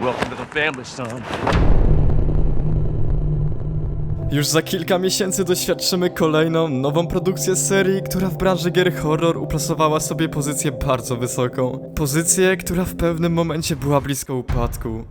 Welcome to the family, son. Już za kilka miesięcy doświadczymy kolejną, nową produkcję serii, która w branży gier horror uplasowała sobie pozycję bardzo wysoką. Pozycję, która w pewnym momencie była blisko upadku.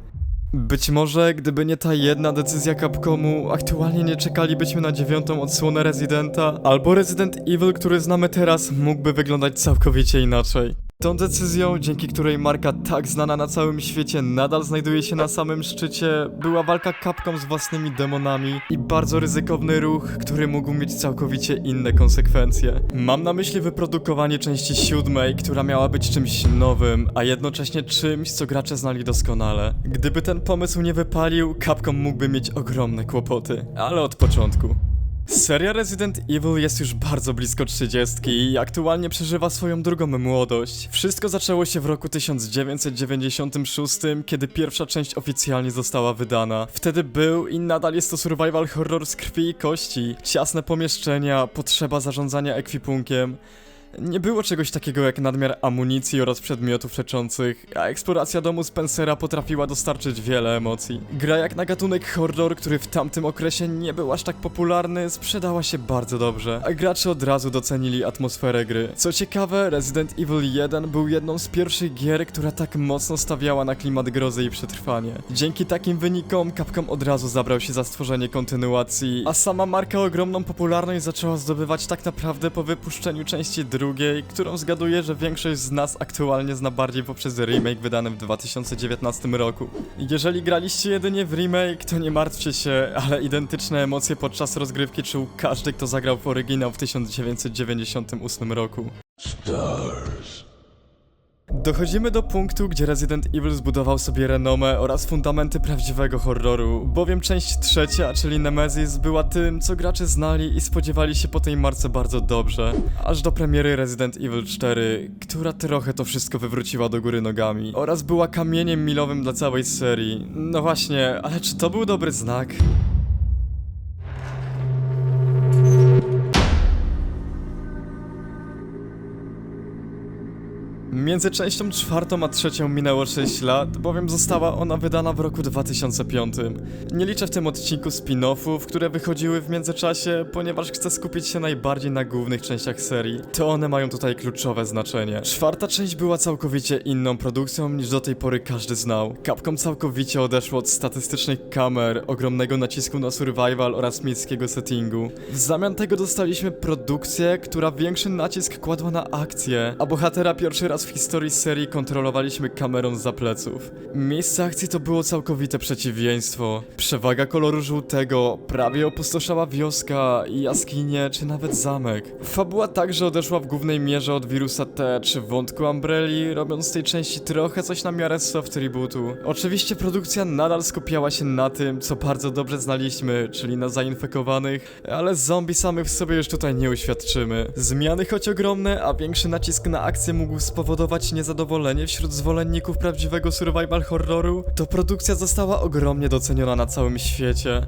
Być może, gdyby nie ta jedna decyzja Capcomu, aktualnie nie czekalibyśmy na dziewiątą odsłonę Residenta, albo Resident Evil, który znamy teraz, mógłby wyglądać całkowicie inaczej. Tą decyzją, dzięki której marka tak znana na całym świecie nadal znajduje się na samym szczycie, była walka Capcom z własnymi demonami i bardzo ryzykowny ruch, który mógł mieć całkowicie inne konsekwencje. Mam na myśli wyprodukowanie części siódmej, która miała być czymś nowym, a jednocześnie czymś, co gracze znali doskonale. Gdyby ten pomysł nie wypalił, Capcom mógłby mieć ogromne kłopoty, ale od początku. Seria Resident Evil jest już bardzo blisko 30 i aktualnie przeżywa swoją drugą młodość. Wszystko zaczęło się w roku 1996, kiedy pierwsza część oficjalnie została wydana. Wtedy był i nadal jest to survival horror z krwi i kości. Ciasne pomieszczenia, potrzeba zarządzania ekwipunkiem. Nie było czegoś takiego jak nadmiar amunicji oraz przedmiotów leczących, a eksploracja domu Spencera potrafiła dostarczyć wiele emocji. Gra jak na gatunek horror, który w tamtym okresie nie był aż tak popularny, sprzedała się bardzo dobrze, a gracze od razu docenili atmosferę gry. Co ciekawe, Resident Evil 1 był jedną z pierwszych gier, która tak mocno stawiała na klimat grozy i przetrwanie. Dzięki takim wynikom Capcom od razu zabrał się za stworzenie kontynuacji, a sama marka ogromną popularność zaczęła zdobywać tak naprawdę po wypuszczeniu części drugiej, którą zgaduję, że większość z nas aktualnie zna bardziej poprzez remake wydany w 2019 roku. Jeżeli graliście jedynie w remake, to nie martwcie się, ale identyczne emocje podczas rozgrywki czuł każdy, kto zagrał w oryginał w 1998 roku. Dochodzimy do punktu, gdzie Resident Evil zbudował sobie renomę oraz fundamenty prawdziwego horroru, bowiem część trzecia, czyli Nemesis, była tym, co gracze znali i spodziewali się po tej marce bardzo dobrze, aż do premiery Resident Evil 4, która trochę to wszystko wywróciła do góry nogami, oraz była kamieniem milowym dla całej serii. No właśnie, ale czy to był dobry znak? Między częścią czwartą a trzecią minęło 6 lat, bowiem została ona wydana w roku 2005. Nie liczę w tym odcinku spin-offów, które wychodziły w międzyczasie, ponieważ chcę skupić się najbardziej na głównych częściach serii. To one mają tutaj kluczowe znaczenie. Czwarta część była całkowicie inną produkcją niż do tej pory każdy znał. Capcom całkowicie odeszło od statystycznych kamer, ogromnego nacisku na survival oraz miejskiego settingu. W zamian tego dostaliśmy produkcję, która większy nacisk kładła na akcję, a bohatera pierwszy raz w historii serii kontrolowaliśmy kamerą za pleców. Miejsce akcji to było całkowite przeciwieństwo. Przewaga koloru żółtego, prawie opustoszała wioska, jaskinie czy nawet zamek. Fabuła także odeszła w głównej mierze od wirusa T czy wątku Umbrelli, robiąc tej części trochę coś na miarę soft rebootu. Oczywiście produkcja nadal skupiała się na tym, co bardzo dobrze znaliśmy, czyli na zainfekowanych, ale zombie samych w sobie już tutaj nie uświadczymy. Zmiany choć ogromne, a większy nacisk na akcję mógł spowodować niezadowolenie wśród zwolenników prawdziwego survival horroru, to produkcja została ogromnie doceniona na całym świecie.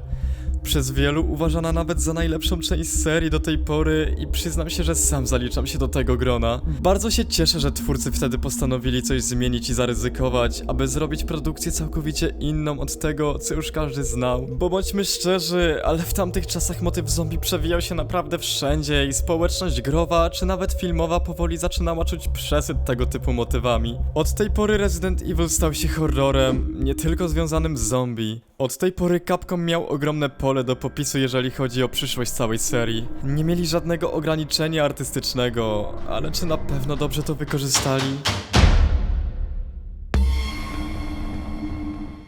Przez wielu uważana nawet za najlepszą część serii do tej pory i przyznam się, że sam zaliczam się do tego grona. Bardzo się cieszę, że twórcy wtedy postanowili coś zmienić i zaryzykować, aby zrobić produkcję całkowicie inną od tego, co już każdy znał. Bo bądźmy szczerzy, ale w tamtych czasach motyw zombie przewijał się naprawdę wszędzie i społeczność growa, czy nawet filmowa powoli zaczynała czuć przesyt tego typu motywami. Od tej pory Resident Evil stał się horrorem, nie tylko związanym z zombie. Od tej pory Capcom miał ogromne pole do popisu, jeżeli chodzi o przyszłość całej serii. Nie mieli żadnego ograniczenia artystycznego, ale czy na pewno dobrze to wykorzystali?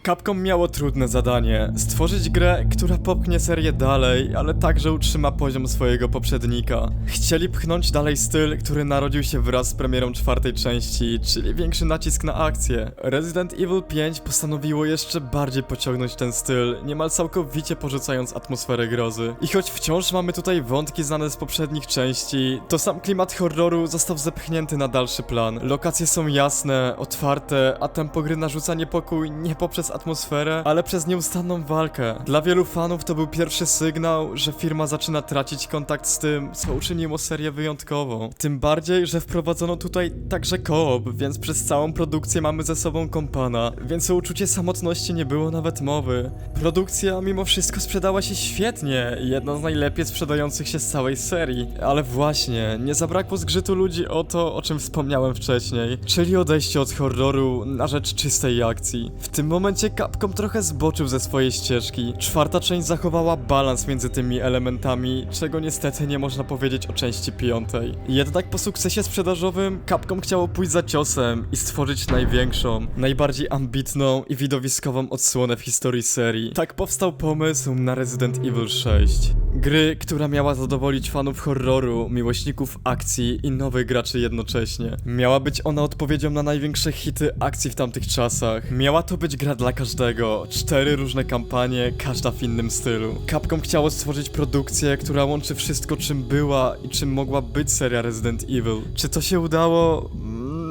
Capcom miało trudne zadanie stworzyć grę, która popchnie serię dalej, ale także utrzyma poziom swojego poprzednika. Chcieli pchnąć dalej styl, który narodził się wraz z premierą czwartej części, czyli większy nacisk na akcję. Resident Evil 5 postanowiło jeszcze bardziej pociągnąć ten styl, niemal całkowicie porzucając atmosferę grozy. I choć wciąż mamy tutaj wątki znane z poprzednich części, to sam klimat horroru został zepchnięty na dalszy plan. Lokacje są jasne, otwarte, a tempo gry narzuca niepokój nie poprzez atmosferę, ale przez nieustanną walkę. Dla wielu fanów to był pierwszy sygnał, że firma zaczyna tracić kontakt z tym, co uczyniło serię wyjątkową. Tym bardziej, że wprowadzono tutaj także koop, więc przez całą produkcję mamy ze sobą kompana, więc o uczucie samotności nie było nawet mowy. Produkcja mimo wszystko sprzedała się świetnie, jedna z najlepiej sprzedających się z całej serii. Ale właśnie, nie zabrakło zgrzytu ludzi o to, o czym wspomniałem wcześniej, czyli odejście od horroru na rzecz czystej akcji. W tym momencie Capcom trochę zboczył ze swojej ścieżki. Czwarta część zachowała balans między tymi elementami, czego niestety nie można powiedzieć o części piątej. Jednak po sukcesie sprzedażowym Capcom chciało pójść za ciosem i stworzyć największą, najbardziej ambitną i widowiskową odsłonę w historii serii. Tak powstał pomysł na Resident Evil 6. Gry, która miała zadowolić fanów horroru, miłośników akcji i nowych graczy jednocześnie. Miała być ona odpowiedzią na największe hity akcji w tamtych czasach. Miała to być gra dla każdego. Cztery różne kampanie, każda w innym stylu. Capcom chciało stworzyć produkcję, która łączy wszystko czym była i czym mogła być seria Resident Evil. Czy to się udało?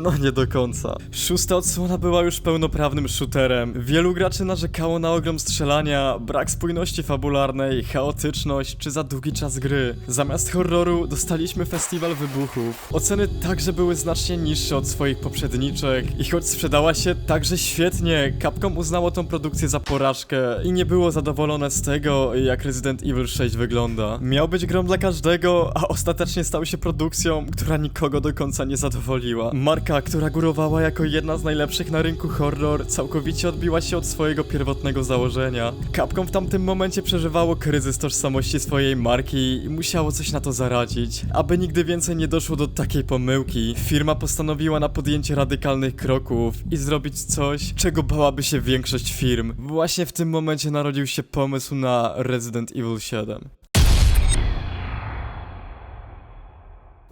No nie do końca. Szósta odsłona była już pełnoprawnym shooterem. Wielu graczy narzekało na ogrom strzelania, brak spójności fabularnej, chaotyczność czy za długi czas gry. Zamiast horroru dostaliśmy festiwal wybuchów. Oceny także były znacznie niższe od swoich poprzedniczek i choć sprzedała się także świetnie, Capcom uznało tą produkcję za porażkę i nie było zadowolone z tego, jak Resident Evil 6 wygląda. Miał być grą dla każdego, a ostatecznie stał się produkcją, która nikogo do końca nie zadowoliła. Marka, która górowała jako jedna z najlepszych na rynku horror, całkowicie odbiła się od swojego pierwotnego założenia. Capcom w tamtym momencie przeżywało kryzys tożsamości swojej marki i musiało coś na to zaradzić. Aby nigdy więcej nie doszło do takiej pomyłki, firma postanowiła na podjęcie radykalnych kroków i zrobić coś, czego bałaby się większość firm. Właśnie w tym momencie narodził się pomysł na Resident Evil 7.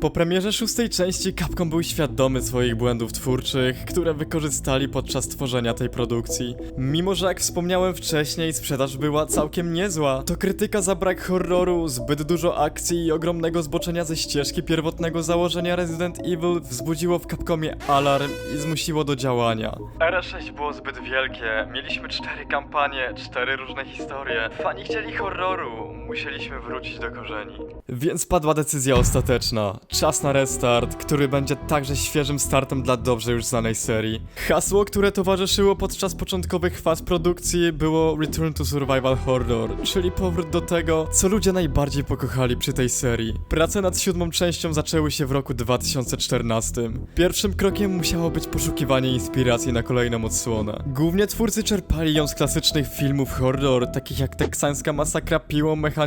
Po premierze szóstej części Capcom był świadomy swoich błędów twórczych, które wykorzystali podczas tworzenia tej produkcji. Mimo, że jak wspomniałem wcześniej, sprzedaż była całkiem niezła, to krytyka za brak horroru, zbyt dużo akcji i ogromnego zboczenia ze ścieżki pierwotnego założenia Resident Evil wzbudziło w Capcomie alarm i zmusiło do działania. R6 było zbyt wielkie, mieliśmy cztery kampanie, cztery różne historie. Fani chcieli horroru, musieliśmy wrócić do korzeni. Więc padła decyzja ostateczna. Czas na restart, który będzie także świeżym startem dla dobrze już znanej serii. Hasło, które towarzyszyło podczas początkowych faz produkcji było Return to Survival Horror, czyli powrót do tego, co ludzie najbardziej pokochali przy tej serii. Prace nad siódmą częścią zaczęły się w roku 2014. Pierwszym krokiem musiało być poszukiwanie inspiracji na kolejną odsłonę. Głównie twórcy czerpali ją z klasycznych filmów horror, takich jak Teksańska Masakra Piłą Mechaniczną,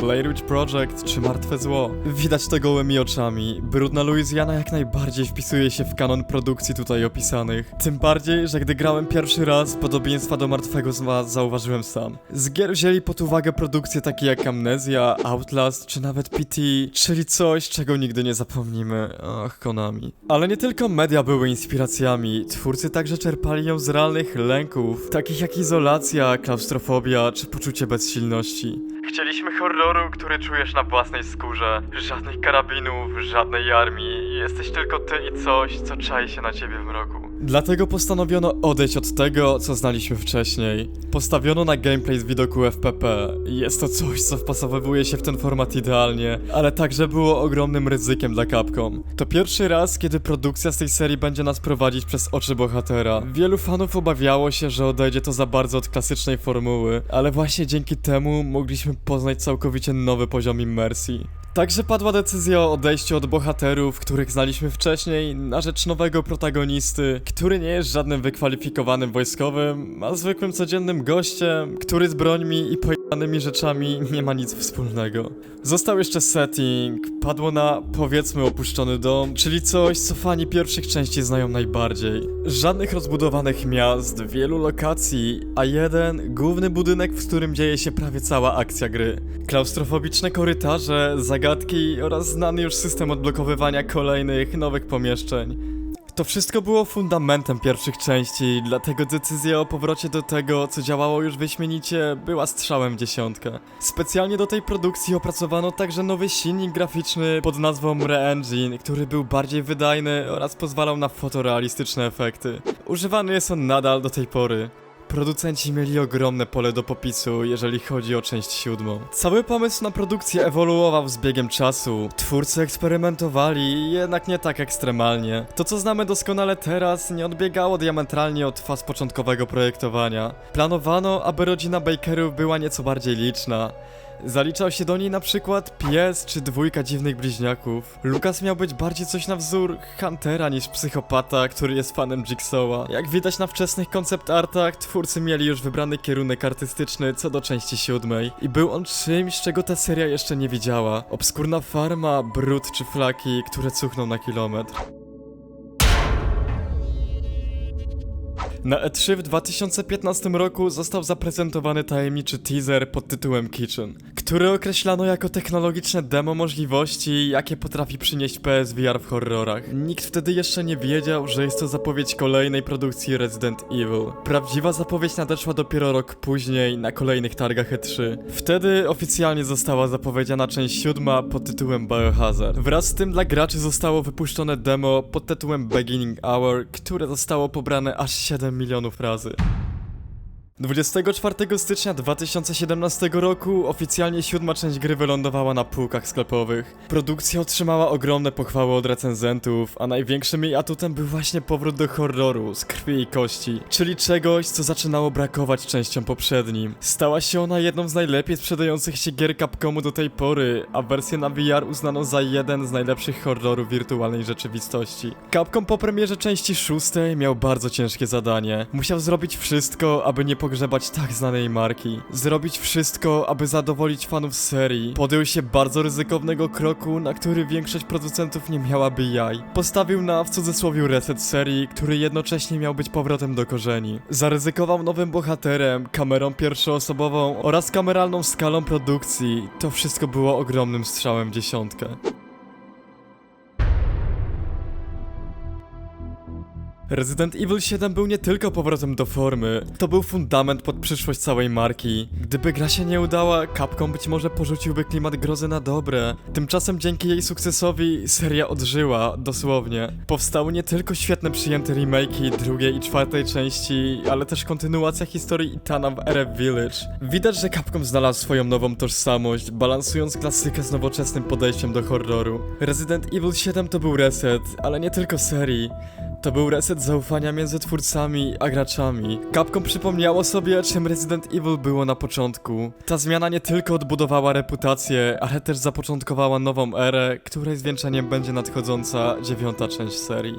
Blair Witch Project czy Martwe Zło. Widać to gołymi oczami. Brudna Louisiana jak najbardziej wpisuje się w kanon produkcji tutaj opisanych. Tym bardziej, że gdy grałem pierwszy raz, podobieństwa do Martwego Zła zauważyłem sam. Z gier wzięli pod uwagę produkcje takie jak Amnesia, Outlast czy nawet PT, czyli coś, czego nigdy nie zapomnimy. Ach, Konami. Ale nie tylko media były inspiracjami, twórcy także czerpali ją z realnych lęków, takich jak izolacja, klaustrofobia czy poczucie bezsilności. Chcieliśmy horroru, który czujesz na własnej skórze. Żadnych karabinów, żadnej armii. Jesteś tylko ty i coś, co czai się na ciebie w mroku. Dlatego postanowiono odejść od tego, co znaliśmy wcześniej. Postawiono na gameplay z widoku FPP. Jest to coś, co wpasowywuje się w ten format idealnie, ale także było ogromnym ryzykiem dla Capcom. To pierwszy raz, kiedy produkcja z tej serii będzie nas prowadzić przez oczy bohatera. Wielu fanów obawiało się, że odejdzie to za bardzo od klasycznej formuły, ale właśnie dzięki temu mogliśmy poznać całkowicie nowy poziom immersji. Także padła decyzja o odejściu od bohaterów, których znaliśmy wcześniej, na rzecz nowego protagonisty, który nie jest żadnym wykwalifikowanym wojskowym, a zwykłym codziennym gościem, który z brońmi i pojechanymi rzeczami nie ma nic wspólnego. Został jeszcze setting, padło na powiedzmy opuszczony dom, czyli coś, co fani pierwszych części znają najbardziej. Żadnych rozbudowanych miast, wielu lokacji, a jeden główny budynek, w którym dzieje się prawie cała akcja gry. Klaustrofobiczne korytarze, zagadki oraz znany już system odblokowywania kolejnych, nowych pomieszczeń. To wszystko było fundamentem pierwszych części, dlatego decyzja o powrocie do tego, co działało już wyśmienicie, była strzałem w dziesiątkę. Specjalnie do tej produkcji opracowano także nowy silnik graficzny pod nazwą Re-Engine, który był bardziej wydajny oraz pozwalał na fotorealistyczne efekty. Używany jest on nadal do tej pory. Producenci mieli ogromne pole do popisu, jeżeli chodzi o część siódmą. Cały pomysł na produkcję ewoluował z biegiem czasu. Twórcy eksperymentowali, jednak nie tak ekstremalnie. To, co znamy doskonale teraz, nie odbiegało diametralnie od faz początkowego projektowania. Planowano, aby rodzina Bakerów była nieco bardziej liczna. Zaliczał się do niej na przykład pies czy dwójka dziwnych bliźniaków. Lucas miał być bardziej coś na wzór Huntera niż psychopata, który jest fanem Jigsaw'a. Jak widać na wczesnych koncept artach, twórcy mieli już wybrany kierunek artystyczny co do części siódmej. I był on czymś, czego ta seria jeszcze nie widziała. Obskurna farma, brud czy flaki, które cuchną na kilometr. Na E3 w 2015 roku został zaprezentowany tajemniczy teaser pod tytułem Kitchen, który określano jako technologiczne demo możliwości, jakie potrafi przynieść PSVR w horrorach. Nikt wtedy jeszcze nie wiedział, że jest to zapowiedź kolejnej produkcji Resident Evil. Prawdziwa zapowiedź nadeszła dopiero rok później, na kolejnych targach E3. Wtedy oficjalnie została zapowiedziana część siódma pod tytułem Biohazard. Wraz z tym dla graczy zostało wypuszczone demo pod tytułem Beginning Hour, które zostało pobrane aż 7 milionów razy. 24 stycznia 2017 roku oficjalnie siódma część gry wylądowała na półkach sklepowych. Produkcja otrzymała ogromne pochwały od recenzentów, a największym jej atutem był właśnie powrót do horroru z krwi i kości, czyli czegoś, co zaczynało brakować częściom poprzednim. Stała się ona jedną z najlepiej sprzedających się gier Capcomu do tej pory, a wersję na VR uznano za jeden z najlepszych horrorów wirtualnej rzeczywistości. Capcom po premierze części szóstej miał bardzo ciężkie zadanie. Musiał zrobić wszystko, aby nie pogrzebać tak znanej marki. Zrobić wszystko, aby zadowolić fanów serii. Podjął się bardzo ryzykownego kroku, na który większość producentów nie miałaby jaj. Postawił na w cudzysłowie reset serii, który jednocześnie miał być powrotem do korzeni. Zaryzykował nowym bohaterem, kamerą pierwszoosobową oraz kameralną skalą produkcji. To wszystko było ogromnym strzałem dziesiątkę. Resident Evil 7 był nie tylko powrotem do formy, to był fundament pod przyszłość całej marki. Gdyby gra się nie udała, Capcom być może porzuciłby klimat grozy na dobre. Tymczasem dzięki jej sukcesowi seria odżyła, dosłownie. Powstały nie tylko świetne przyjęte remake'i drugiej i czwartej części, ale też kontynuacja historii Itana w RF Village. Widać, że Capcom znalazł swoją nową tożsamość, balansując klasykę z nowoczesnym podejściem do horroru. Resident Evil 7 to był reset, ale nie tylko serii. To był reset zaufania między twórcami a graczami. Capcom przypomniało sobie, czym Resident Evil było na początku. Ta zmiana nie tylko odbudowała reputację, ale też zapoczątkowała nową erę, której zwieńczeniem będzie nadchodząca dziewiąta część serii.